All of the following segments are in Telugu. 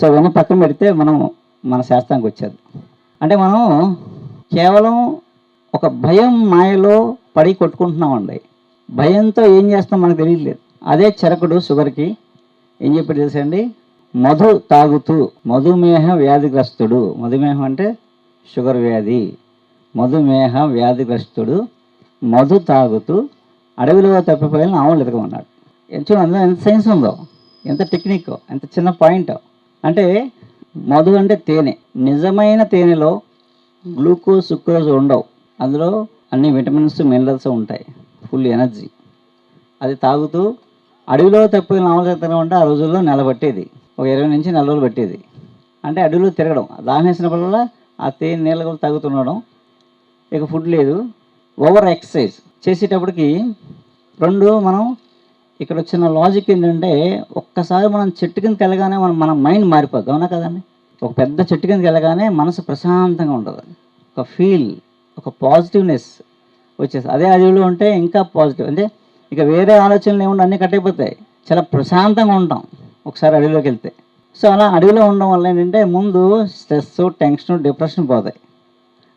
సో ఇవన్నీ పక్కన పెడితే మనం మన శాస్త్రానికి వచ్చేది. అంటే మనం కేవలం ఒక భయం మాయలో పడి కొట్టుకుంటున్నామండి. భయంతో ఏం చేస్తాం మనకు తెలియట్లేదు. అదే చెరకుడు షుగర్కి ఏం చెప్పి తెలుసండి? మధు తాగుతూ మధుమేహ వ్యాధిగ్రస్తుడు. మధుమేహం అంటే షుగర్ వ్యాధి. మధుమేహ వ్యాధిగ్రస్తుడు మధు తాగుతూ అడవిలో తప్పిపోయిన ఆవులు ఎదగమన్నాడు. చూడండి ఎంత సైన్స్ ఉందో ఎంత టెక్నిక్ ఎంత చిన్న పాయింట్. అంటే మధు అంటే తేనె. నిజమైన తేనెలో గ్లూకోజ్ సుక్రోజ్ ఉండవు. అందులో అన్ని విటమిన్స్ మినరల్స్ ఉంటాయి. Full energy. అది తాగుతూ అడవిలో తప్పిన ఆమలతనం అంటే ఆ రోజుల్లో నెలబట్టేది. ఒక ఇరవై నుంచి నెల రోజులు పట్టేది. అంటే అడవిలో తిరగడం. దాహం ఆ తేనె నీళ్ళ కూడా తాగుతుండడం ఇక ఫుడ్ లేదు. Over exercise. చేసేటప్పటికి రెండు మనం ఇక్కడ వచ్చిన లాజిక్ ఏంటంటే ఒక్కసారి మనం చెట్టు కిందకి వెళ్ళగానే మన మన మైండ్ మారిపోద్ది. అవునా కదండి ఒక పెద్ద చెట్టు కిందకి వెళ్ళగానే మనసు ప్రశాంతంగా ఉంటుంది ఒక ఫీల్ ఒక పాజిటివ్నెస్ వచ్చేసి అదే అడవిలో ఉంటే ఇంకా పాజిటివ్ అంటే ఇక వేరే ఆలోచనలు ఏముండవు అన్నీ కట్టయిపోతాయి చాలా ప్రశాంతంగా ఉంటాం ఒకసారి అడవిలోకి వెళ్తే. సో అలా అడవిలో ఉండడం వల్ల ఏంటంటే ముందు స్ట్రెస్ టెన్షన్ డిప్రెషన్ పోతాయి.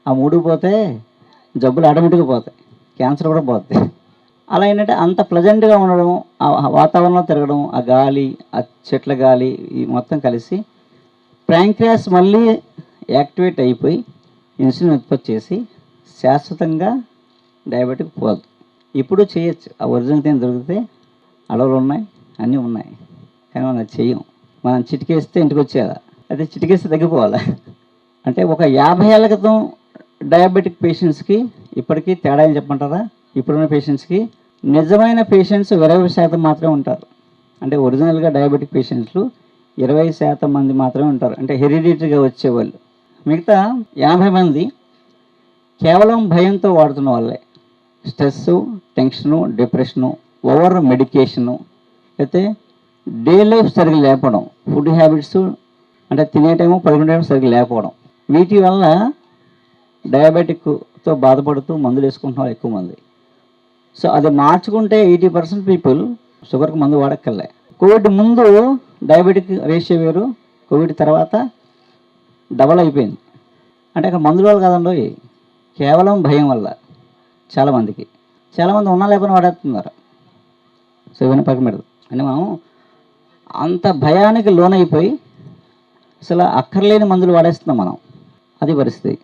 ఆ మూడు పోతే జబ్బులు ఆటోమేటిక్గా పోతాయి. క్యాన్సర్ కూడా పోతాయి అలా ఏంటంటే అంత ప్లజెంట్గా ఉండడం ఆ వాతావరణంలో తిరగడం ఆ గాలి ఆ చెట్ల గాలి ఈ మొత్తం కలిసి ప్యాంక్రియాస్ మళ్ళీ యాక్టివేట్ అయిపోయి ఇన్సులిన్ ఉత్పత్తి చేసి శాశ్వతంగా డయాబెటిక్ పోదు. ఇప్పుడు చేయొచ్చు. ఆ ఒరిజినల్ ఏం దొరికితే అడవులు ఉన్నాయి అన్నీ ఉన్నాయి. కానీ మనం చేయం మనం చిటికేస్తే ఇంటికి వచ్చేదా అయితే చిటికేస్తే తగ్గిపోవాలా? అంటే ఒక యాభై ఏళ్ళ క్రితం డయాబెటిక్ పేషెంట్స్కి ఇప్పటికీ తేడా ఏం చెప్పమంటారా? ఇప్పుడున్న పేషెంట్స్కి నిజమైన పేషెంట్స్ ఇరవై శాతం మాత్రమే ఉంటారు. అంటే ఒరిజినల్గా డయాబెటిక్ పేషెంట్స్లు ఇరవై శాతం మంది మాత్రమే ఉంటారు. అంటే హెరిడిటరీగా వచ్చేవాళ్ళు. మిగతా యాభై మంది కేవలం భయంతో వాడుతున్న వాళ్ళే. Stress tension depression over medication అయితే డే లైఫ్ సరిగ్గా లేకపోవడం ఫుడ్ హ్యాబిట్స్ అంటే తినే టైము పడుకునే టైం సరిగ్గా లేకపోవడం. వీటి వల్ల డయాబెటిక్తో బాధపడుతూ మందులు వేసుకుంటున్న వాళ్ళు ఎక్కువ మంది. సో అది మార్చుకుంటే ఎయిటీ పర్సెంట్ పీపుల్ షుగర్కి మందు వాడక్కర్లే. కోవిడ్ ముందు డయాబెటిక్ రేషియో వేరు కోవిడ్ తర్వాత డబల్ అయిపోయింది. అంటే అక్కడ మందుల వల్ల కదండి కేవలం భయం వల్ల చాలామందికి. చాలామంది ఉన్నా లేకపోయినా వాడేస్తున్నారు. సో ఇవన్నీ పక్కన పెడదు అంటే మనం అంత భయానికి లోనైపోయి అసలు అక్కర్లేని మందులు వాడేస్తున్నాం మనం. అది పరిస్థితి.